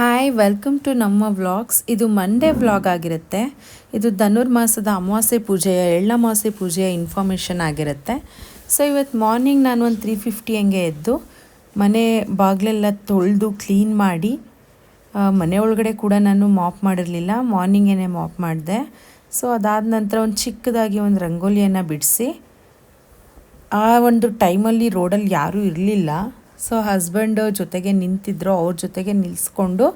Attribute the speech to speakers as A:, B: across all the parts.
A: Hi welcome to ನಮ್ಮ vlogs ಇದು Monday vlog ಆಗಿರುತ್ತೆ. ಇದು ಧನುರ್ಮಾಸದ ಅಮಾವಾಸ್ಯೆ ಪೂಜೆಯ ಎಳ್ಳಮಾವಾಸ್ಯೆ ಪೂಜೆಯ ಇನ್ಫಾರ್ಮೇಷನ್ ಆಗಿರುತ್ತೆ. ಸೊ ಇವತ್ತು ಮಾರ್ನಿಂಗ್ ನಾನು ಒಂದು ತ್ರೀ ಫಿಫ್ಟಿ ಹಂಗೆ ಎದ್ದು, ಮನೆ ಬಾಗಿಲೆಲ್ಲ ತೊಳೆದು ಕ್ಲೀನ್ ಮಾಡಿ ಮನೆ ಒಳಗಡೆ ಕೂಡ ನಾನು ಮಾಪ್ ಮಾಡಿರಲಿಲ್ಲ. ಮಾರ್ನಿಂಗೇನೆ ಮಾಪ್ ಮಾಡಿದೆ. ಸೊ ಅದಾದ ನಂತರ ಒಂದು ಚಿಕ್ಕದಾಗಿ ಒಂದು ರಂಗೋಲಿಯನ್ನು ಬಿಡಿಸಿ, ಆ ಒಂದು ಟೈಮಲ್ಲಿ ರೋಡಲ್ಲಿ ಯಾರೂ ಇರಲಿಲ್ಲ. ಸೊ ಹಸ್ಬೆಂಡ್ ಜೊತೆಗೆ ನಿಂತಿದ್ರು, ಅವ್ರ ಜೊತೆಗೆ ನಿಲ್ಲಿಸ್ಕೊಂಡು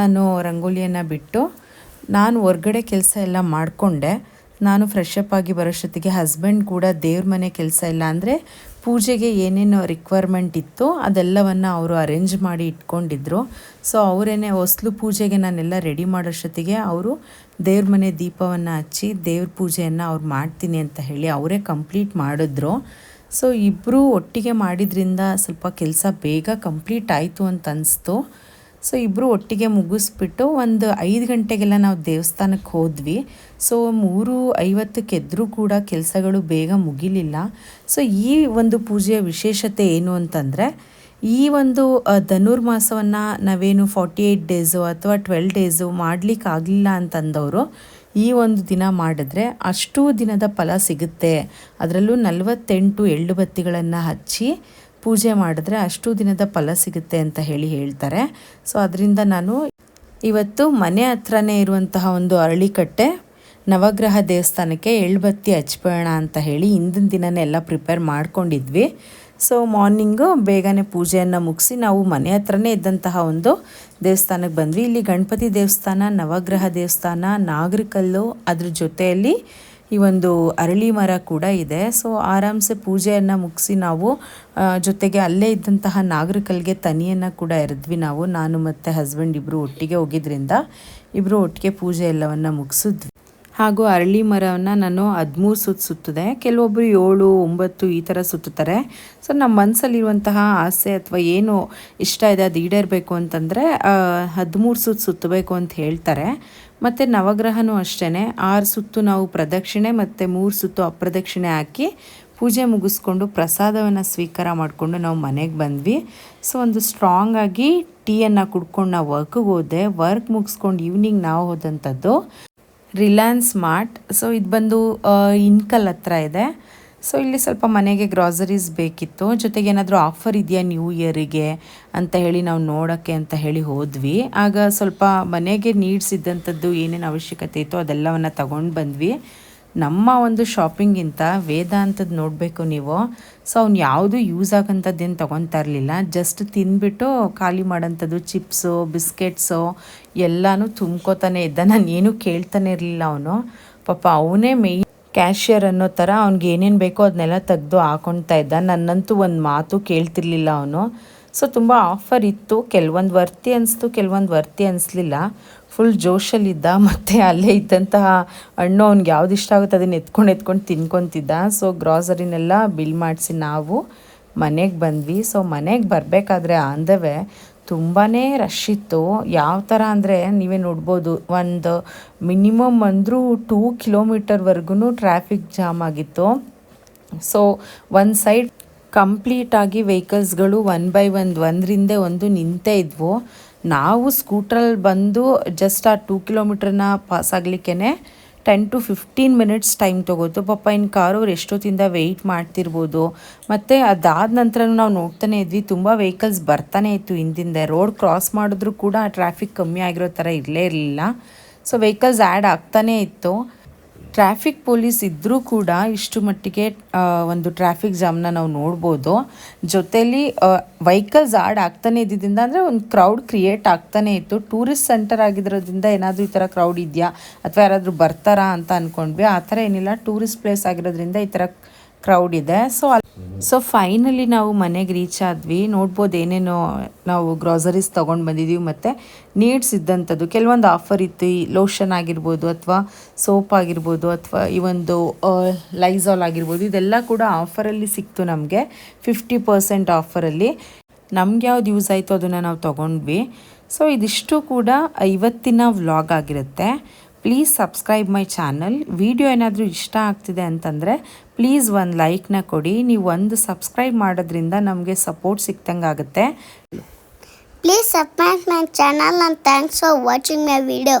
A: ನಾನು ರಂಗೋಲಿಯನ್ನು ಬಿಟ್ಟು ನಾನು ಹೊರ್ಗಡೆ ಕೆಲಸ ಎಲ್ಲ ಮಾಡಿಕೊಂಡೆ. ನಾನು ಫ್ರೆಶ್ ಅಪ್ ಆಗಿ ಬರೋಷ್ಟೊತ್ತಿಗೆ ಹಸ್ಬೆಂಡ್ ಕೂಡ ದೇವ್ರ ಮನೆ ಕೆಲಸ ಇಲ್ಲ ಅಂದರೆ ಪೂಜೆಗೆ ಏನೇನು ರಿಕ್ವೈರ್ಮೆಂಟ್ ಇತ್ತು ಅದೆಲ್ಲವನ್ನು ಅವರು ಅರೇಂಜ್ ಮಾಡಿ ಇಟ್ಕೊಂಡಿದ್ರು. ಸೊ ಅವರೇನೆ ಹೊಸ್ಲು ಪೂಜೆಗೆ ನಾನೆಲ್ಲ ರೆಡಿ ಮಾಡೋಷ್ಟೊತ್ತಿಗೆ ಅವರು ದೇವ್ರ ಮನೆ ದೀಪವನ್ನು ಹಚ್ಚಿ ದೇವ್ರ ಪೂಜೆಯನ್ನು ಅವ್ರು ಮಾಡ್ತೀನಿ ಅಂತ ಹೇಳಿ ಅವರೇ ಕಂಪ್ಲೀಟ್ ಮಾಡಿದ್ರು. ಸೊ ಇಬ್ಬರೂ ಒಟ್ಟಿಗೆ ಮಾಡಿದ್ರಿಂದ ಸ್ವಲ್ಪ ಕೆಲಸ ಬೇಗ ಕಂಪ್ಲೀಟ್ ಆಯಿತು ಅಂತ ಅನಿಸ್ತು. ಸೊ ಇಬ್ಬರು ಒಟ್ಟಿಗೆ ಮುಗಿಸ್ಬಿಟ್ಟು ಒಂದು ಐದು ಗಂಟೆಗೆಲ್ಲ ನಾವು ದೇವಸ್ಥಾನಕ್ಕೆ ಹೋದ್ವಿ. ಸೊ ಮೂರು ಐವತ್ತಕ್ಕೆದ್ರೂ ಕೂಡ ಕೆಲಸಗಳು ಬೇಗ ಮುಗಿಲಿಲ್ಲ. ಸೊ ಈ ಒಂದು ಪೂಜೆಯ ವಿಶೇಷತೆ ಏನು ಅಂತಂದರೆ, ಈ ಒಂದು ಧನುರ್ಮಾಸವನ್ನು ನಾವೇನು ಫಾರ್ಟಿ ಏಯ್ಟ್ ಡೇಸು ಅಥವಾ ಟ್ವೆಲ್ ಡೇಸು ಮಾಡಲಿಕ್ಕಾಗಲಿಲ್ಲ ಅಂತಂದವರು ಈ ಒಂದು ದಿನ ಮಾಡಿದ್ರೆ ಅಷ್ಟು ದಿನದ ಫಲ ಸಿಗುತ್ತೆ. ಅದರಲ್ಲೂ ನಲವತ್ತೆಂಟು ಎಳ್ಳು ಬತ್ತಿಗಳನ್ನು ಹಚ್ಚಿ ಪೂಜೆ ಮಾಡಿದ್ರೆ ಅಷ್ಟು ದಿನದ ಫಲ ಸಿಗುತ್ತೆ ಅಂತ ಹೇಳಿ ಹೇಳ್ತಾರೆ. ಸೊ ಅದರಿಂದ ನಾನು ಇವತ್ತು ಮನೆ ಹತ್ರನೇ ಇರುವಂತಹ ಒಂದು ಅರಳಿಕಟ್ಟೆ, ನವಗ್ರಹ ದೇವಸ್ಥಾನಕ್ಕೆ ಎಳ್ಬತ್ತಿ ಹಚ್ಬೇಡ ಅಂತ ಹೇಳಿ ಹಿಂದಿನ ದಿನನೇ ಎಲ್ಲ ಪ್ರಿಪೇರ್ ಮಾಡ್ಕೊಂಡಿದ್ವಿ. ಸೊ ಮಾರ್ನಿಂಗು ಬೇಗನೆ ಪೂಜೆಯನ್ನು ಮುಗಿಸಿ ನಾವು ಮನೆ ಹತ್ರನೇ ಇದ್ದಂತಹ ಒಂದು ದೇವಸ್ಥಾನಕ್ಕೆ ಬಂದ್ವಿ. ಇಲ್ಲಿ ಗಣಪತಿ ದೇವಸ್ಥಾನ, ನವಗ್ರಹ ದೇವಸ್ಥಾನ, ನಾಗರಿಕಲ್ಲು ಅದ್ರ ಜೊತೆಯಲ್ಲಿ ಈ ಒಂದು ಅರಳಿ ಮರ ಕೂಡ ಇದೆ. ಸೊ ಆರಾಮ್ಸೆ ಪೂಜೆಯನ್ನು ಮುಗಿಸಿ ನಾವು ಜೊತೆಗೆ ಅಲ್ಲೇ ಇದ್ದಂತಹ ನಾಗರಿಕಲ್ಗೆ ತನಿಯನ್ನು ಕೂಡ ಎರೆದ್ವಿ ನಾವು. ನಾನು ಮತ್ತು ಹಸ್ಬೆಂಡ್ ಇಬ್ಬರು ಒಟ್ಟಿಗೆ ಹೋಗಿದ್ರಿಂದ ಇಬ್ಬರು ಒಟ್ಟಿಗೆ ಪೂಜೆ ಎಲ್ಲವನ್ನು ಮುಗಿಸಿದ್ವಿ. ಹಾಗೂ ಅರಳಿ ಮರವನ್ನು ನಾನು ಹದಿಮೂರು ಸುತ್ತು ಸುತ್ತಿದೆ. ಕೆಲವೊಬ್ಬರು ಏಳು, ಒಂಬತ್ತು ಈ ಥರ ಸುತ್ತುತ್ತಾರೆ. ಸೊ ನಮ್ಮ ಮನಸ್ಸಲ್ಲಿರುವಂತಹ ಆಸೆ ಅಥವಾ ಏನು ಇಷ್ಟ ಇದೆ ಅದು ಈಡೇರಬೇಕು ಅಂತಂದರೆ ಹದಿಮೂರು ಸುತ್ತು ಸುತ್ತಬೇಕು ಅಂತ ಹೇಳ್ತಾರೆ. ಮತ್ತು ನವಗ್ರಹನೂ ಅಷ್ಟೇ ಆರು ಸುತ್ತು ನಾವು ಪ್ರದಕ್ಷಿಣೆ ಮತ್ತು ಮೂರು ಸುತ್ತು ಅಪ್ರದಕ್ಷಿಣೆ ಹಾಕಿ ಪೂಜೆ ಮುಗಿಸ್ಕೊಂಡು ಪ್ರಸಾದವನ್ನು ಸ್ವೀಕಾರ ಮಾಡಿಕೊಂಡು ನಾವು ಮನೆಗೆ ಬಂದ್ವಿ. ಸೊ ಒಂದು ಸ್ಟ್ರಾಂಗ್ ಆಗಿ ಟೀಯನ್ನು ಕುಡ್ಕೊಂಡು ನಾವು ವರ್ಕಿಗೆ ಹೋದೆ. ವರ್ಕ್ ಮುಗಿಸ್ಕೊಂಡು ಈವ್ನಿಂಗ್ ನಾವು ಹೋದಂಥದ್ದು. ರಿಲಯನ್ಸ್ ಮಾರ್ಟ್. ಸೊ ಇದು ಬಂದು ಇನ್ಕಲ್ ಹತ್ರ ಇದೆ. ಸೊ ಇಲ್ಲಿ ಸ್ವಲ್ಪ ಮನೆಗೆ ಗ್ರಾಸರೀಸ್ ಬೇಕಿತ್ತು. ಜೊತೆಗೆ ಏನಾದರೂ ಆಫರ್ ಇದೆಯಾ ನ್ಯೂ ಇಯರಿಗೆ ಅಂತ ಹೇಳಿ ನಾವು ನೋಡೋಕ್ಕೆ ಅಂತ ಹೇಳಿ ಹೋದ್ವಿ. ಆಗ ಸ್ವಲ್ಪ ಮನೆಗೆ ನೀಡ್ಸ್ ಇದ್ದಂಥದ್ದು ಏನೇನು ಅವಶ್ಯಕತೆ ಇತ್ತು ಅದೆಲ್ಲವನ್ನು ತಗೊಂಡು ಬಂದ್ವಿ. ನಮ್ಮ ಒಂದು ಶಾಪಿಂಗಿಂತ ವೇದಾಂತದ ನೋಡಬೇಕು ನೀವು. ಸೊ ಅವ್ನು ಯಾವುದು ಯೂಸ್ ಆಗೋಂಥದ್ದೇನು ತೊಗೊತಾ ಇರಲಿಲ್ಲ. ಜಸ್ಟ್ ತಿಂದ್ಬಿಟ್ಟು ಖಾಲಿ ಮಾಡೋಂಥದ್ದು ಚಿಪ್ಸು ಬಿಸ್ಕೆಟ್ಸು ಎಲ್ಲನೂ ತುಂಬ್ಕೋತಾನೆ ಇದ್ದ. ನಾನು ಏನೂ ಕೇಳ್ತಾನೆ ಇರಲಿಲ್ಲ ಅವನು. ಪಾಪ ಅವನೇ ಮೇಯ್ನ್ ಕ್ಯಾಶಿಯರ್ ಅನ್ನೋ ಥರ ಅವ್ನಿಗೆ ಏನೇನು ಬೇಕೋ ಅದನ್ನೆಲ್ಲ ತೆಗೆದು ಹಾಕೊಳ್ತಾ ಇದ್ದ. ನನ್ನಂತೂ ಒಂದು ಮಾತು ಕೇಳ್ತಿರ್ಲಿಲ್ಲ ಅವನು. ಸೊ ತುಂಬ ಆಫರ್ ಇತ್ತು. ಕೆಲವೊಂದು ವರ್ತಿ ಅನಿಸ್ತು, ಕೆಲವೊಂದು ವರ್ತಿ ಅನಿಸ್ಲಿಲ್ಲ. ಫುಲ್ ಜೋಶಲ್ಲಿದ್ದ, ಮತ್ತು ಅಲ್ಲೇ ಇದ್ದಂತಹ ಹಣ್ಣು ಅವ್ನಿಗೆ ಯಾವ್ದು ಇಷ್ಟ ಆಗುತ್ತೆ ಅದನ್ನು ಎತ್ಕೊಂಡು ಎತ್ಕೊಂಡು ತಿನ್ಕೊತಿದ್ದ. ಸೊ ಗ್ರಾಸರಿನೆಲ್ಲ ಬಿಲ್ ಮಾಡಿಸಿ ನಾವು ಮನೆಗೆ ಬಂದ್ವಿ. ಸೊ ಮನೆಗೆ ಬರಬೇಕಾದ್ರೆ ಆನ್ ದ ವೇ ತುಂಬಾ ರಶ್ ಇತ್ತು. ಯಾವ ಥರ ಅಂದರೆ ನೀವೇ ನೋಡ್ಬೋದು, ಒಂದು ಮಿನಿಮಮ್ ಅಂದರೂ ಟೂ ಕಿಲೋಮೀಟರ್ವರೆಗೂ ಟ್ರಾಫಿಕ್ ಜಾಮ್ ಆಗಿತ್ತು. ಸೊ ಒಂದು ಸೈಡ್ ಕಂಪ್ಲೀಟಾಗಿ ವೆಹಿಕಲ್ಸ್ಗಳು ಒನ್ ಬೈ ಒಂದು ಒಂದರಿಂದ ಒಂದು ನಿಂತೇ ಇದ್ವು. ನಾವು ಸ್ಕೂಟ್ರಲ್ಲಿ ಬಂದು ಜಸ್ಟ್ ಆ ಟೂ ಕಿಲೋಮೀಟ್ರನ್ನ ಪಾಸ್ ಆಗಲಿಕ್ಕೆ ten to fifteen minutes time ತೊಗೋತು. ಪಾಪ ಇನ್ನು ಕಾರು ಎಷ್ಟೊತ್ತಿಂದ ವೆಯ್ಟ್ ಮಾಡ್ತಿರ್ಬೋದು. ಮತ್ತು ಅದಾದ ನಂತರ ನಾವು ನೋಡ್ತಾನೆ ಇದ್ವಿ, ತುಂಬ ವೆಹಿಕಲ್ಸ್ ಬರ್ತಾನೆ ಇತ್ತು ಹಿಂದಿಂದೆ. ರೋಡ್ ಕ್ರಾಸ್ ಮಾಡಿದ್ರು ಕೂಡ ಟ್ರಾಫಿಕ್ ಕಮ್ಮಿ ಆಗಿರೋ ಥರ ಇರಲೇ ಇರಲಿಲ್ಲ. ಸೊ ವೆಹಿಕಲ್ಸ್ ಆ್ಯಡ್ ಆಗ್ತಾನೇ ಇತ್ತು. ಟ್ರಾಫಿಕ್ ಪೊಲೀಸ್ ಇದ್ದರೂ ಕೂಡ ಇಷ್ಟು ಮಟ್ಟಿಗೆ ಒಂದು ಟ್ರಾಫಿಕ್ ಜಾಮ್ನ ನಾವು ನೋಡ್ಬೋದು. ಜೊತೆಲಿ ವೆಹಿಕಲ್ಸ್ ಆಡ್ ಆಗ್ತಾನೆ ಇದ್ದಿದ್ದರಿಂದ ಅಂದರೆ ಒಂದು ಕ್ರೌಡ್ ಕ್ರಿಯೇಟ್ ಆಗ್ತಾನೆ ಇತ್ತು. ಟೂರಿಸ್ಟ್ ಸೆಂಟರ್ ಆಗಿರೋದ್ರಿಂದ ಏನಾದರೂ ಈ ಥರ ಕ್ರೌಡ್ ಇದೆಯಾ? ಅಥವಾ ಯಾರಾದರೂ ಬರ್ತಾರಾ ಅಂತ ಅಂದ್ಕೊಂಡ್ವಿ ಆ ಥರ ಏನಿಲ್ಲ. ಟೂರಿಸ್ಟ್ ಪ್ಲೇಸ್ ಆಗಿರೋದ್ರಿಂದ ಈ ಥರ ಕ್ರೌಡ್ ಇದೆ. ಸೊ ಸೊ ಫೈನಲಿ ನಾವು ಮನೆಗೆ ರೀಚ್ ಆದ್ವಿ. ನೋಡ್ಬೋದು ಏನೇನೋ ನಾವು ಗ್ರಾಸರೀಸ್ ತೊಗೊಂಡು ಬಂದಿದ್ದೀವಿ ಮತ್ತು ನೀಡ್ಸ್ ಇದ್ದಂಥದ್ದು. ಕೆಲವೊಂದು ಆಫರ್ ಇತ್ತು. ಈ ಲೋಷನ್ ಆಗಿರ್ಬೋದು ಅಥವಾ ಸೋಪ್ ಆಗಿರ್ಬೋದು ಅಥವಾ ಈ ಒಂದು ಲೈಝಾಲ್ ಆಗಿರ್ಬೋದು. ಇದೆಲ್ಲ ಕೂಡ ಆಫರಲ್ಲಿ ಸಿಕ್ತು ನಮಗೆ. ಫಿಫ್ಟಿ ಪರ್ಸೆಂಟ್ ಆಫರಲ್ಲಿ ನಮ್ಗೆ ಯಾವ್ದು ಯೂಸ್ ಆಯಿತು ಅದನ್ನು ನಾವು ತೊಗೊಂಡ್ವಿ. ಸೊ ಇದಿಷ್ಟು ಕೂಡ ಇವತ್ತಿನ ವ್ಲಾಗ್ ಆಗಿರುತ್ತೆ. Please subscribe my channel video ಏನಾದರೂ ಇಷ್ಟ ಆಗ್ತಿದೆ ಅಂತಂದರೆ ಪ್ಲೀಸ್ ಒಂದು ಲೈಕ್ನ ಕೊಡಿ. ನೀವು ಒಂದು ಸಬ್ಸ್ಕ್ರೈಬ್ ಮಾಡೋದ್ರಿಂದ ನಮಗೆ ಸಪೋರ್ಟ್ ಸಿಕ್ತಂಗೆ ಆಗುತ್ತೆ
B: please subscribe my channel and thanks for watching my video.